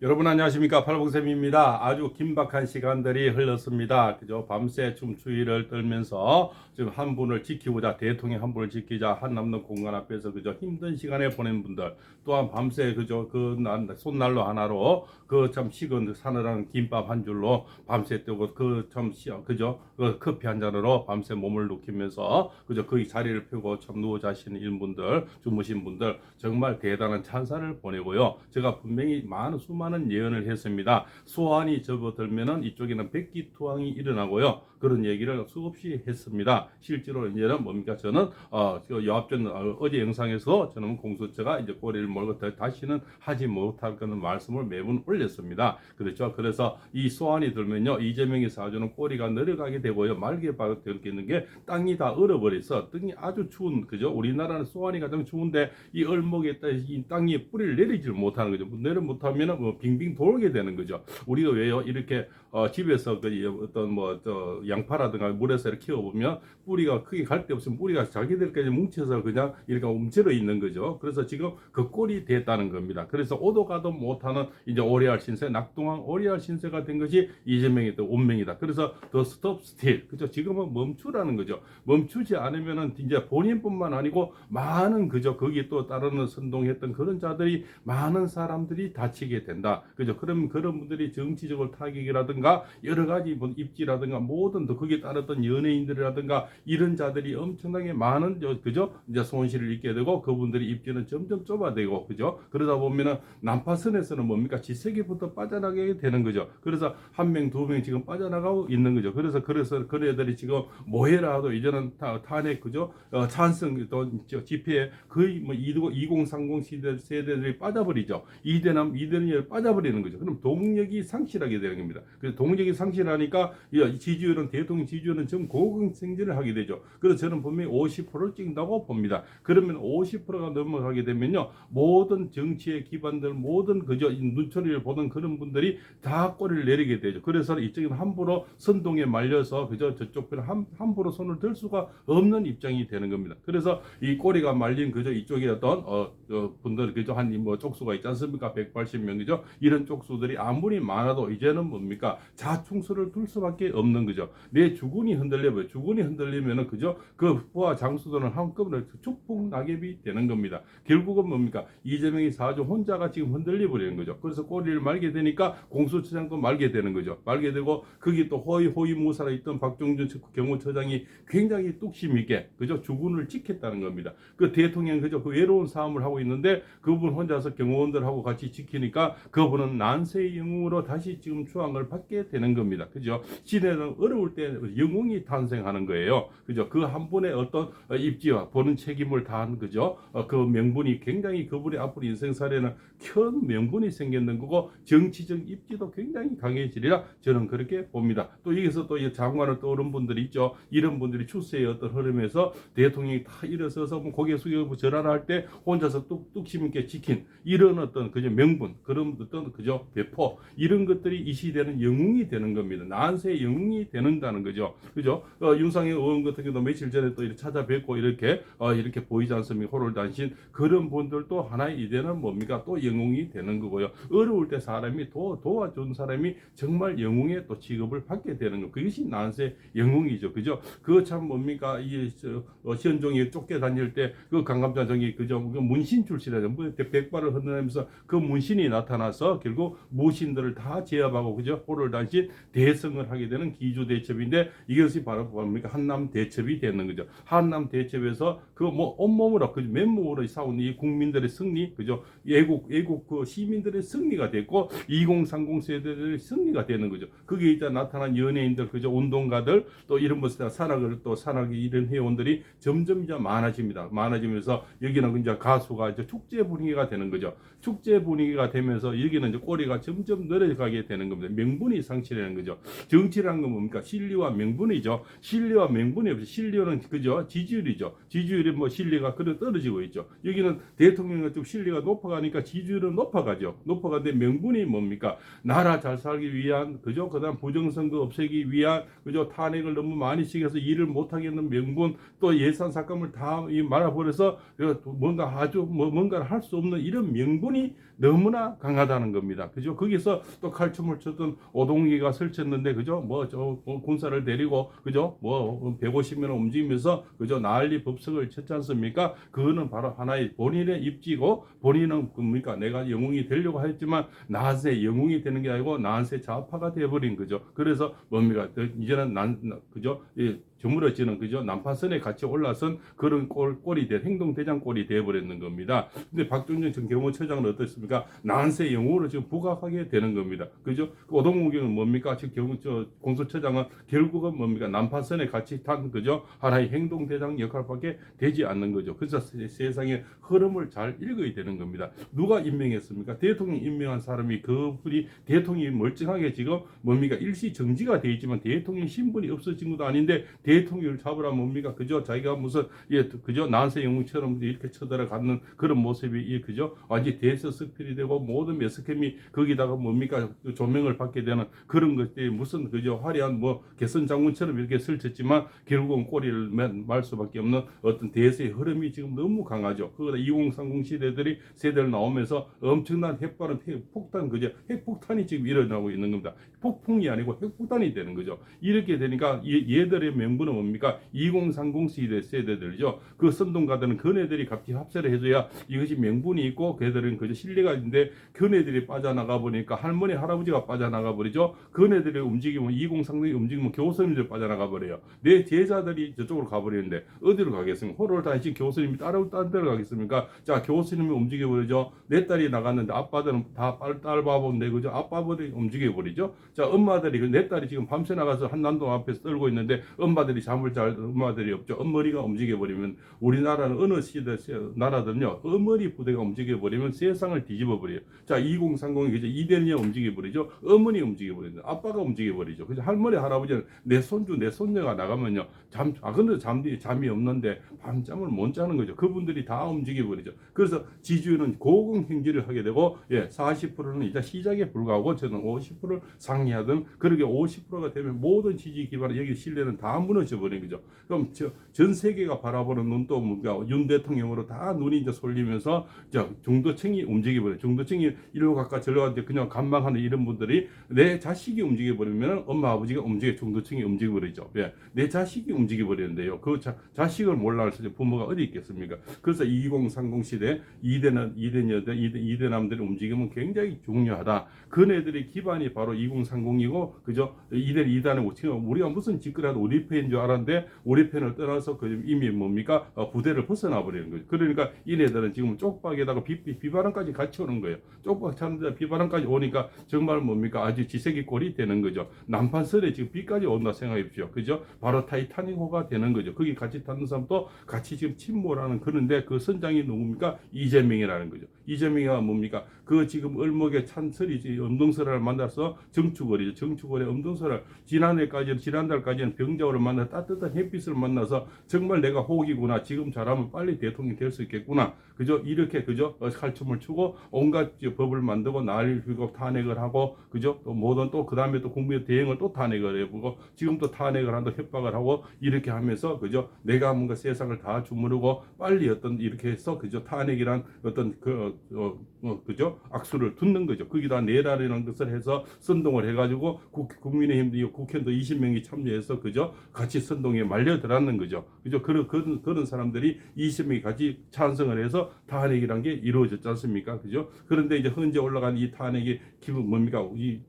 여러분 안녕하십니까 팔봉쌤입니다. 아주 긴박한 시간들이 흘렀습니다. 그죠? 밤새 좀 추위를 떨면서 지금 한 분을 지키고자 대통령 한 분을 지키자 한 남는 공간 앞에서 그저 힘든 시간에 보낸 분들 또한 밤새 그저 그 난- 손난로 하나로 그 참 식은 사느라는 김밥 한 줄로 밤새 뜨고 그 참 그죠? 그 커피 한 잔으로 밤새 몸을 녹이면서 그저 그 자리를 펴고 참 누워 자시는 일분들 주무신 분들 정말 대단한 찬사를 보내고요. 제가 분명히 많은 수많은 예언을 했습니다. 소환이 접어들면은 이쪽에는 백기투항이 일어나고요. 그런 얘기를 수없이 했습니다. 실제로 이제는 뭡니까? 저는 어, 그 여합전 어, 어제 영상에서 저는 공수처가 이제 꼬리를 몰고 더 다시는 하지 못할 거는 말씀을 매번 올렸습니다. 그렇죠? 그래서 이 소환이 들면요. 이재명이 사주는 꼬리가 내려가게 되고요. 말게 바뀌는 게 땅이 다 얼어버려서 땅이 아주 추운 그죠? 우리나라는 소환이 가장 추운데 이 얼목에 있다 이 땅에 뿌리를 내리질 못하는 거죠. 내려 못하면은 뭐 빙빙 돌게 되는 거죠. 우리가 왜요? 이렇게 어, 집에서 그 어떤 뭐 저 양파라든가 물에서 이렇게 키워보면 뿌리가 크게 갈 데 없으면 뿌리가 자기들까지 뭉쳐서 그냥 이렇게 움츠러 있는 거죠. 그래서 지금 그 꼴이 됐다는 겁니다. 그래서 오도 가도 못하는 이제 오리알 신세, 낙동강 오리알 신세가 된 것이 이재명의 또 운명이다. 그래서 더 스톱 스틸, 그죠? 지금은 멈추라는 거죠. 멈추지 않으면은 이제 본인뿐만 아니고 많은 그죠? 거기 또 따르는 선동했던 그런 자들이 많은 사람들이 다치게 된다. 그죠? 그럼 그런 분들이 정치적으로 타격이라든가 여러 가지 뭐 입지라든가 모든 또 거기에 따랐던 연예인들이라든가 이런 자들이 엄청나게 많은 저- 그죠? 이제 손실을 입게 되고 그분들이 입지는 점점 좁아되고 그죠? 그러다 보면은 난파선에서는 뭡니까? 지세계부터 빠져나가게 되는 거죠. 그래서 한 명, 두 명 지금 빠져나가고 있는 거죠. 그래서 그래서 그런 애들이 지금 뭐해라도 이제는 타, 탄핵 그죠? 어, 찬성 또 저, 집회에 거의 뭐 2030 시대 세대들이 빠져버리죠. 이대남 이대남이 빠져버리는 거죠. 그럼 동력이 상실하게 되는 겁니다. 그래서 동력이 상실하니까 이 지지율은 대통령 지지율은 좀 고공생진을 하게 되죠. 그래서 저는 분명히 50%를 찍는다고 봅니다. 그러면 50%가 넘어가게 되면요. 모든 정치의 기반들 모든 그저 이 눈초리를 보던 그런 분들이 다 꼬리를 내리게 되죠. 그래서 이쪽은 함부로 선동에 말려서 그저 저쪽 편 함, 함부로 손을 들 수가 없는 입장이 되는 겁니다. 그래서 이 꼬리가 말린 그저 어떤 어, 어 분들 그저 한뭐 쪽수가 있지 않습니까? 180명이죠. 이런 쪽수들이 아무리 많아도 이제는 뭡니까? 자충수를 둘 수밖에 없는 거죠. 내 주군이 흔들려요. 주군이 흔들리면은 그죠? 그 부하 장수들은 한꺼번에 축풍 낙엽이 되는 겁니다. 결국은 뭡니까? 이재명이 사주 혼자가 지금 흔들려 버리는 거죠. 그래서 꼬리를 말게 되니까 공수처장도 말게 되는 거죠. 말게 되고 거기 또 호위 호위 무사로 있던 박종준 경호처장이 굉장히 뚝심 있게 그죠? 주군을 지켰다는 겁니다. 그 대통령 그죠? 그 외로운 싸움을 하고 있는데 그분 혼자서 경호원들하고 같이 지키니까 그분은 난세의 영웅으로 다시 지금 추앙을 받게 되는 겁니다. 그죠? 시대는 어려울 때 영웅이 탄생하는 거예요. 그죠? 그 한 분의 어떤 어, 입지와 보는 책임을 다한 그죠? 어, 그 명분이 굉장히 그분의 앞으로 인생살에는 큰 명분이 생겼는 거고 정치적 입지도 굉장히 강해지리라 저는 그렇게 봅니다. 또 여기서 또이 장관을 떠오른 분들이 있죠. 이런 분들이 추세의 어떤 흐름에서 대통령이 다 일어서서 뭐 고개 숙이고 전화를 할때 혼자서 뚝뚝심 있게 지킨 이런 어떤 그저 명분 그런 어떤 그저 배포 이런 것들이 이 시대는 영웅이 되는 겁니다. 난세의 영웅이 되는다는 거죠. 그죠? 어, 윤상현 의원 같은 경우도 며칠 전에 또 이렇게 찾아뵙고 이렇게 어, 이렇게 보이지 않습니까? 호를 단신 그런 분들도 하나의 이제는 뭡니까? 또 영웅이 되는 거고요. 어려울 때 사람이 도, 도와준 사람이 정말 영웅의 또 취급을 받게 되는 거. 그것이 난세 영웅이죠. 그죠? 그참 뭡니까? 이 저, 어, 시현종이 쫓겨 다닐 때 그 강감자정이 그저 그 문신 출신이죠. 뭐 백발을 흔들면서 그 문신이 나타나 서 결국 무신들을 다 제압하고 그죠? 호를 단신 대성을 하게 되는 기주 대첩인데 이것이 바로 뭡니까? 한남 대첩이 되는 거죠. 한남 대첩에서 그 뭐 온몸으로 그 맨몸으로 싸우는 이 국민들의 승리, 그죠? 애국 애국 그 시민들의 승리가 됐고 2030 세대들의 승리가 되는 거죠. 그게 이제 나타난 연예인들, 그죠? 운동가들 또 이런 것들 산악을 또 산악이 이런 회원들이 점점 이제 많아집니다. 많아지면서 여기는 이제 가수가 이제 축제 분위기가 되는 거죠. 축제 분위기가 되면서 여기는 이제 꼬리가 점점 늘어가게 되는 겁니다. 명분이 상실되는 거죠. 정치라는 건 뭡니까? 실리와 명분이죠. 실리와 명분이 없이 실리는 그죠? 지지율이죠. 지지율이 뭐 실리가 그래 떨어지고 있죠. 여기는 대통령이 좀 실리가 높아가니까 지지율은 높아가죠. 높아가는데 명분이 뭡니까? 나라 잘 살기 위한 그죠? 그다음 부정선거 없애기 위한 그죠? 탄핵을 너무 많이 시켜서 일을 못하겠는 명분 또 예산 삭감을 다이 말아버려서 뭔가 아주 뭐 뭔가를 할 수 없는 이런 명분이 너무나 강하다. 중요하다는 겁니다. 그죠? 거기서 또 칼춤을 췄던 오동기가 설쳤는데 그죠? 뭐 저 군사를 데리고 그죠? 뭐 150명 움직이면서 그죠? 난리 법석을 쳤지 않습니까? 그거는 바로 하나의 본인의 입지고 본인은 뭡니까? 내가 영웅이 되려고 했지만 나한테 영웅이 되는 게 아니고 나한테 좌파가 돼버린 거죠. 그래서 뭡니까? 이제는 난 그죠? 이 저물어지는 그죠 난파선에 같이 올라선 그런 꼴, 꼴이 돼 행동 대장 꼴이 되어버렸는 겁니다. 근데 박준정 전 경호처장은 어떻습니까? 난세 영웅으로 지금 부각하게 되는 겁니다. 그죠? 그 오동무경은 뭡니까? 지금 경호 저 공수처장은 결국은 뭡니까? 난파선에 같이 탄 그죠 하나의 행동 대장 역할밖에 되지 않는 거죠. 그래서 세, 세상의 흐름을 잘 읽어야 되는 겁니다. 누가 임명했습니까? 대통령 임명한 사람이 그분이 대통령이 멀쩡하게 지금 뭡니까? 일시 정지가 돼 있지만 대통령 신분이 없어진 것도 아닌데 대통령을 잡으라 뭡니까? 그죠? 자기가 무슨 예 그죠? 난세 영웅처럼 이렇게 쳐들어가는 그런 모습이 이 그죠? 완전 대서스필이 되고 모든 매스캠이 거기다가 뭡니까? 그 조명을 받게 되는 그런 것들이 무슨 그죠? 화려한 뭐 개선 장군처럼 이렇게 설쳤지만 결국은 꼬리를 맨말 수밖에 없는 어떤 대세의 흐름이 지금 너무 강하죠. 그거다 2030 시대들이 세대를 나오면서 엄청난 핵발은 핵 폭탄 그죠? 핵폭탄이 지금 일어나고 있는 겁니다. 폭풍이 아니고 핵폭탄이 되는 거죠. 이렇게 되니까 이- 얘들의 명분은 뭡니까? 2030 시대 세대들이죠. 그 선동가들은 그네들이 같이 합세를 해줘야 이것이 명분이 있고 그들은 그저 신뢰가 있는데 그네들이 빠져나가 보니까 할머니 할아버지가 빠져나가 버리죠. 그네들이 움직이면 2030이 움직이면 교수님들 빠져나가 버려요. 내 제자들이 저쪽으로 가버리는데 어디로 가겠습니까? 호를 다시 교수님이 따로 딴 데로 가겠습니까? 자 교수님이 움직여 버리죠. 내 딸이 나갔는데 아빠들은 다 딸 바보인데 그죠? 아빠들이 움직여 버리죠. 자 엄마들이 그내 딸이 지금 밤새 나가서 한남동 앞에서 떨고 있는데 엄마들이 잠을 잘 엄마들이 없죠. 엄머리가 움직여 버리면 우리나라는 어느 시대 세- 나라든요 어머니 부대가 움직여 버리면 세상을 뒤집어 버려요. 자 2030이 그죠? 이대녀 움직여 버리죠. 어머니 움직여 버리죠. 아빠가 움직여 버리죠. 그죠? 할머니 할아버지는 내 손주 내 손녀가 나가면요 잠 아 근데 잠이 잠이 없는데 밤잠을 못 자는 거죠. 그분들이 다 움직여 버리죠. 그래서 지주는 고공행진을 하게 되고 예 40%는 이제 시작에 불과하고 저는 50%를 상 회하든 그렇게 50%가 되면 모든 지지 기반 여기 신뢰는 다 무너져 버린 거죠. 그럼 저, 전 세계가 바라보는 눈도 뭔가 윤 대통령으로 다 눈이 이제 쏠리면서 저 중도층이 움직여 버려. 중도층이 이리로 갈까 저리로 갈까 그냥 간망하는 이런 분들이 내 자식이 움직여 버리면 엄마 아버지가 움직여 중도층이 움직여 버리죠. 예. 내 자식이 움직여 버리는데요. 그 자, 자식을 몰라서 부모가 어디 있겠습니까? 그래서 2030 시대 이대는 이대녀들 이대 이대남들이 움직이면 굉장히 중요하다. 그네들의 기반이 바로 2030 이고 그죠? 이대 이단의 지금 우리가 무슨 짓거리라도 우리 편인 줄 알았는데 우리 편을 떠나서 그 이미 뭡니까 어, 부대를 벗어나 버리는 거죠. 그러니까 이네들은 지금 쪽박에다가 비, 비, 비 바람까지 같이 오는 거예요. 쪽박 차는데 비바람까지 오니까 정말 뭡니까 아주 지색이 꼴이 되는 거죠. 남판설에 지금 비까지 온다 생각해 보십시오. 그죠? 바로 타이타닉호가 되는 거죠. 거기 같이 타는 사람도 같이 지금 침몰하는 그런데 그 선장이 누굽니까? 이재명이라는 거죠. 이재명이가 뭡니까? 그 지금 을목에 찬 설이지 엄동설을 만나서 정축월이죠. 정축월에 엄동설을 지난해까지는 지난달까지는 병자호를 만나 따뜻한 햇빛을 만나서 정말 내가 호기구나. 지금 잘하면 빨리 대통령이 될 수 있겠구나. 그죠? 이렇게 그죠? 어, 칼춤을 추고 온갖 저 법을 만들고 난리를 피고 탄핵을 하고 그죠? 또 모든 또 그다음에 또 국민 대행을 또 탄핵을 해보고 지금 또 탄핵을 한다 협박을 하고 이렇게 하면서 그죠? 내가 뭔가 세상을 다 주무르고 빨리 어떤 이렇게 해서 그죠? 탄핵이란 어떤 그 어, 어, 그죠? 악수를 듣는 거죠. 거기다 내라라는 것을 해서 선동을 해가지고 국, 국민의힘 이 국회의원도 20명이 참여해서 그죠? 같이 선동에 말려 들었는 거죠. 그죠? 그런 그런 그런 사람들이 20명이 같이 찬성을 해서 탄핵이란 게 이루어졌지 않습니까? 그죠? 그런데 이제 현재 올라간 이 탄핵이 기분 뭡니까? 이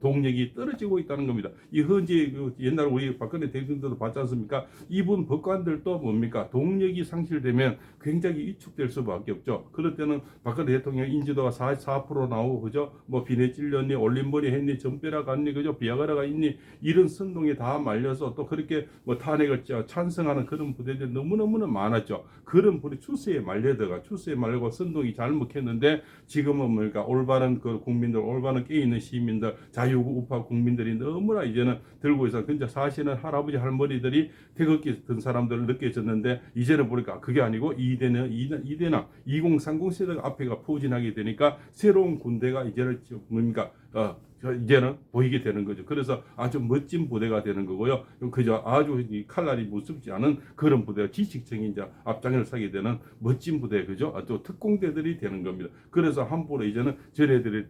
동력이 떨어지고 있다는 겁니다. 이 현재 그 옛날 우리 박근혜 대통령도 봤지 않습니까? 이분 법관들도 뭡니까? 동력이 상실되면 굉장히 위축될 수밖에 없죠. 그럴 때는 박근혜 대통령 인지도가 44% 나오고 그죠? 뭐 비내 찔렸니, 올림머리 했니, 전배라 갔니, 그죠? 비아그라가 있니 이런 선동에 다 말려서 또 그렇게 뭐 탄핵을 짜- 찬성하는 그런 부대들이 너무너무나 많았죠. 그런 분이 추세에 말려들어가 추세에 말고 선동이 잘 먹혔는데 지금은 뭡니까? 올바른 그 국민들, 올바른 깨 있는 시민들, 자유우파 국민들이 너무나 이제는 들고 있어. 근데 사실은 할아버지 할머니들이 태극기 든 사람들을 느껴졌는데 이제는 보니까 그게 아니고 이대는 이대나 2030 세대가 앞에가 포진하게 되니까 새로운 군대가 이제는 저 뭡니까? 어, 저 이제는 보이게 되는 거죠. 그래서 아주 멋진 부대가 되는 거고요. 그저 아주 이 칼날이 무섭지 않은 그런 부대가 지식층이 이제 앞장을 서게 되는 멋진 부대, 그죠? 아주 특공대들이 되는 겁니다. 그래서 함부로 이제는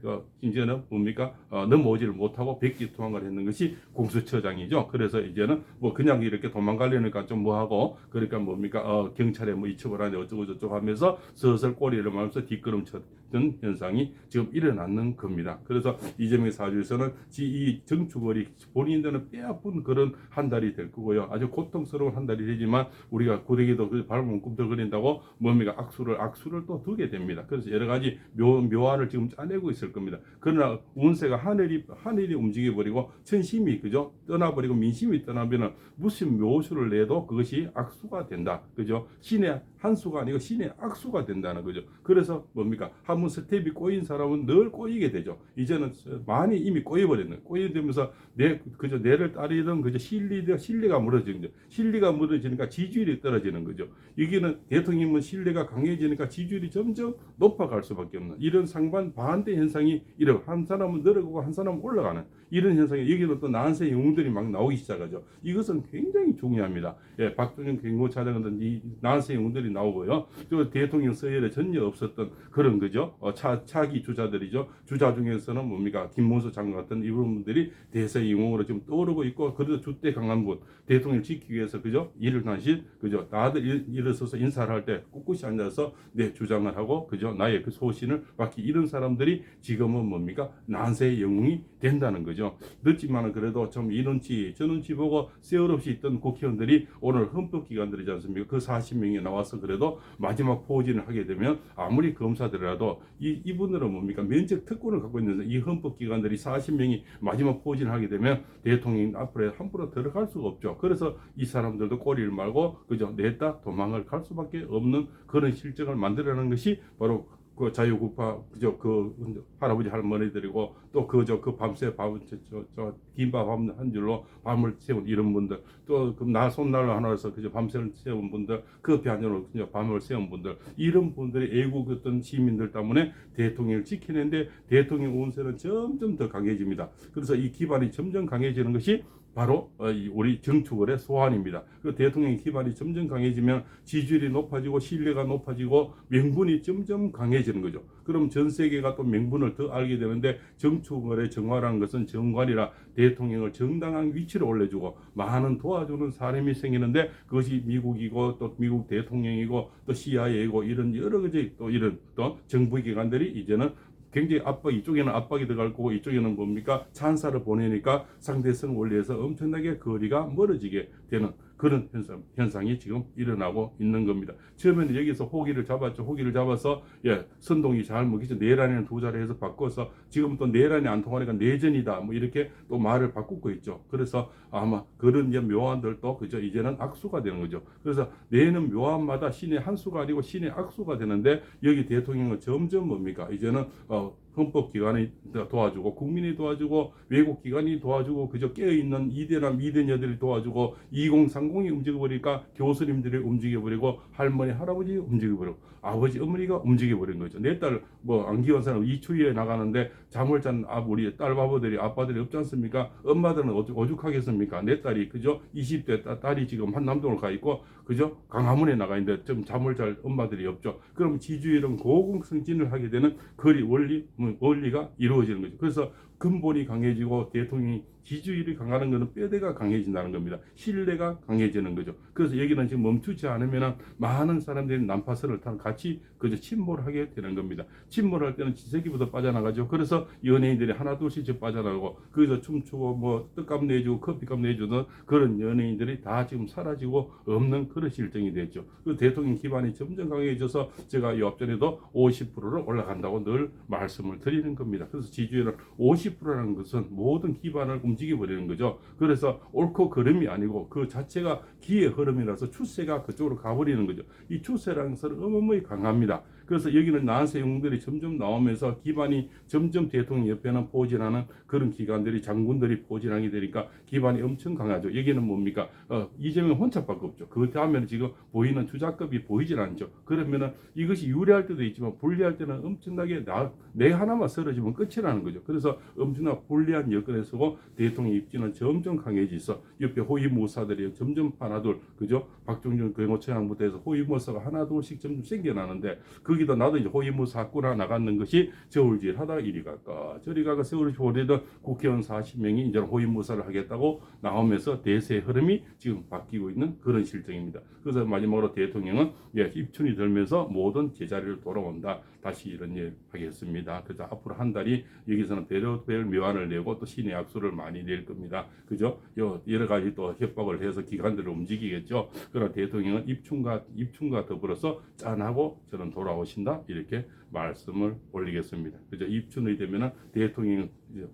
어, 이제는 뭡니까 어, 넘어오지를 못하고 백기투항을 했는 것이 공수처장이죠. 그래서 이제는 뭐 그냥 이렇게 도망가려니까 좀 뭐하고 그러니까 뭡니까 어, 경찰에 뭐 이첩을하는데 어쩌고 저쩌고 하면서 슬슬 꼬리를 말면서 뒷걸음 쳤던 현상이 지금 일어나는 겁니다. 그래서 이재명 사 주에서는 지- 이 정축월이 본인들은 뼈아픈 그런 한 달이 될 거고요. 아주 고통스러운 한 달이 되지만 우리가 고데기도 그 발목 꿈틀거린다고 뭡니까 악수를 악수를 또 두게 됩니다. 그래서 여러 가지 묘 묘안을 지금 짜내고 있을 겁니다. 그러나 운세가 하늘이 하늘이 움직여 버리고 천심이 그죠 떠나버리고 민심이 떠나면은 무슨 묘수를 내도 그것이 악수가 된다. 그죠 신의 한 수가 아니고 신의 악수가 된다는 거죠. 그래서 뭡니까 한번 스텝이 꼬인 사람은 늘 꼬이게 되죠. 이제는 많이 이미 꼬여버렸는 꼬여되면서 내 그저 내를 따르던 그저 신리가 신뢰가 무너지는 거죠. 신뢰가 무너지니까 지지율이 떨어지는 거죠. 여기는 대통령은 신뢰가 강해지니까 지지율이 점점 높아갈 수밖에 없는 이런 상반 반대 현상이 이런 한 사람은 늘어가고 한 사람은 올라가는 이런 현상이 여기는 또 난세 영웅들이 막 나오기 시작하죠. 이것은 굉장히 중요합니다. 예, 박준영 경고차장은 이 난세 영웅들이 나오고요. 또 대통령 서열에 전혀 없었던 그런 거죠. 어, 차, 차기 주자들이죠. 주자 중에서는 뭡니까 김문 수 장관 같은 이런 분들이 대세 영웅으로 지금 떠오르고 있고 그래도 주대 강한 분 대통령을 지키기 위해서 그죠? 일을 하신 그죠? 다들 일, 일어서서 인사를 할 때 꿋꿋이 앉아서 내 주장을 하고 그죠? 나의 그 소신을 받기 이런 사람들이 지금은 뭡니까? 난세의 영웅이 된다는 거죠. 늦지만은 그래도 좀이 눈치 저 눈치 보고 세월 없이 있던 국회의원들이 오늘 헌법 기관들이지 않습니까? 그 40명이 나와서 그래도 마지막 포진을 하게 되면 아무리 검사들이라도 이 이분들은 뭡니까? 면책 특권을 갖고 있는 이 헌법 기관들 이 40명이 마지막 포진을 하게 되면 대통령이 앞으로 함부로 들어갈 수가 없죠. 그래서 이 사람들도 꼬리를 말고 그저 냈다 도망을 갈 수밖에 없는 그런 실정을 만들어내는 것이 바로 그 자유국파 그저 그 할아버지 할머니들이고 또 그저 그 밤새 밤저저 긴밥 한 줄로 밤을 세운 이런 분들 또그나 손날 하나에서 그저 밤새를 세운 분들 그 한줄로 그저 밤을 세운 분들 이런 분들이 애국했던 시민들 때문에 대통령을 지키는데 대통령 운세는 점점 더 강해집니다. 그래서 이 기반이 점점 강해지는 것이 바로 어, 이 우리 정축월의 소환입니다. 그 대통령의 기반이 점점 강해지면 지지율이 높아지고 신뢰가 높아지고 명분이 점점 강해지는 거죠. 그럼 전 세계가 또 명분을 더 알게 되는데 정축월의 정화라는 것은 정관이라 대통령을 정당한 위치로 올려주고 많은 도와주는 사람이 생기는데 그것이 미국이고 또 미국 대통령이고 또 CIA이고 이런 여러 가지 또 이런 또 정부 기관들이 이제는 굉장히 압박 이쪽에는 압박이 들어갈 거고 이쪽에는 뭡니까? 찬사를 보내니까 상대성 원리에서 엄청나게 거리가 멀어지게 되는 그런 현상, 현상 이 지금 일어나고 있는 겁니다. 처음에는 여기서 호기를 잡았죠. 호기를 잡아서 예 선동이 잘 먹히죠. 내란에는 두 자리 해서 바꿔서 지금 또 내란이 안 통하니까 내전이다. 뭐 이렇게 또 말을 바꾸고 있죠. 그래서 아마 그런 이제 묘안들도 그저 이제는 악수가 되는 거죠. 그래서 내는 묘안마다 신의 한 수가 아니고 신의 악수가 되는데 여기 대통령은 점점 뭡니까 이제는 어 헌법기관이 도와주고 국민이 도와주고 외국기관이 도와주고 그저 깨어있는 이대나 미대녀들이 도와주고 2030이 움직여버리니까 교수님들이 움직여버리고 할머니 할아버지 움직여버리고 아버지 어머니가 움직여버린 거죠. 내 딸 뭐 안기원 사람 이추위에 나가는데 잠을 잔 아, 우리 딸 바보들이 아빠들이 없지 않습니까? 엄마들은 오죽, 오죽하겠습니까? 내 딸이 그저 20대 딸, 딸이 지금 한남동을 가 있고 그죠 강화문에 나가 있는데 좀 잠을 잘 엄마들이 없죠. 그럼 지주일은 고공승진을 하게 되는 거리 원리 음, 원리가 이루어지는 거죠. 그래서 근본이 강해지고 대통령이 지지율이 강하는 것은 뼈대가 강해진다는 겁니다. 신뢰가 강해지는 거죠. 그래서 여기는 지금 멈추지 않으면 많은 사람들이 난파선을 타는 같이 그저 침몰하게 되는 겁니다. 침몰할 때는 지새끼부터 빠져나가죠. 그래서 연예인들이 하나 둘씩 빠져나가고 거기서 춤추고 뭐 떡값 내주고 커피값 내주는 그런 연예인들이 다 지금 사라지고 없는 그런 실정이 됐죠. 그 대통령 기반이 점점 강해져서 제가 이 앞전에도 50%를 올라간다고 늘 말씀을 드리는 겁니다. 그래서 지지율은 50%라는 것은 모든 기반을 움직여 버리는 거죠. 그래서 옳고 그름이 아니고 그 자체가 기의 흐름이라서 추세가 그쪽으로 가버리는 거죠. 이 추세라는 것은 어마어마히 강합니다. 그래서 여기는 난세 용들이 점점 나오면서 기반이 점점 대통령 옆에는 포진하는 그런 기관들이 장군들이 포진하게 되니까 기반이 엄청 강하죠. 여기는 뭡니까? 어, 이재명 혼자밖에 없죠. 그 다음에는 지금 보이는 주자급이 보이질 않죠. 그러면은 이것이 유리할 때도 있지만 불리할 때는 엄청나게 나, 내 하나만 쓰러지면 끝이라는 거죠. 그래서 엄청나 불리한 여건에 서고 대 통령 입지는 점점 강해지서 옆에 호위무사들이 점점 하나둘 그죠? 박종준 경호처장부터 해서 호위무사가 하나둘씩 점점 생겨나는데 거기다 나도 이제 호위무사 학구나 나갔는 것이 저울질 하다가 이리 갈까 저리 가가 세월이 오래던 국회의원 40명이 이제 호위무사를 하겠다고 나오면서 대세의 흐름이 지금 바뀌고 있는 그런 실정입니다. 그래서 마지막으로 대통령은 예, 입춘이 들면서 모든 제자리를 돌아온다. 다시 이런 일 하겠습니다. 그래서 앞으로 한 달이 여기서는 배려별 묘안을 내고 또 신의 약수를 많이 낼 겁니다. 그죠? 요 여러 가지 또 협박을 해서 기관들을 움직이겠죠. 그러나 대통령은 입춘과 입춘과 더불어서 짠하고 저는 돌아오신다 이렇게 말씀을 올리겠습니다. 그죠? 입춘이 되면은 대통령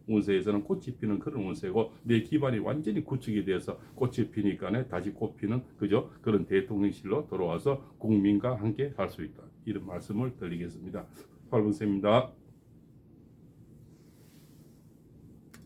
운세에서는 꽃이 피는 그런 운세고 내 기반이 완전히 구축이 돼서 꽃이 피니까네 다시 꽃 피는 그죠? 그런 대통령실로 돌아와서 국민과 함께 할 수 있다. 이런 말씀을 드리겠습니다. 팔분세입니다.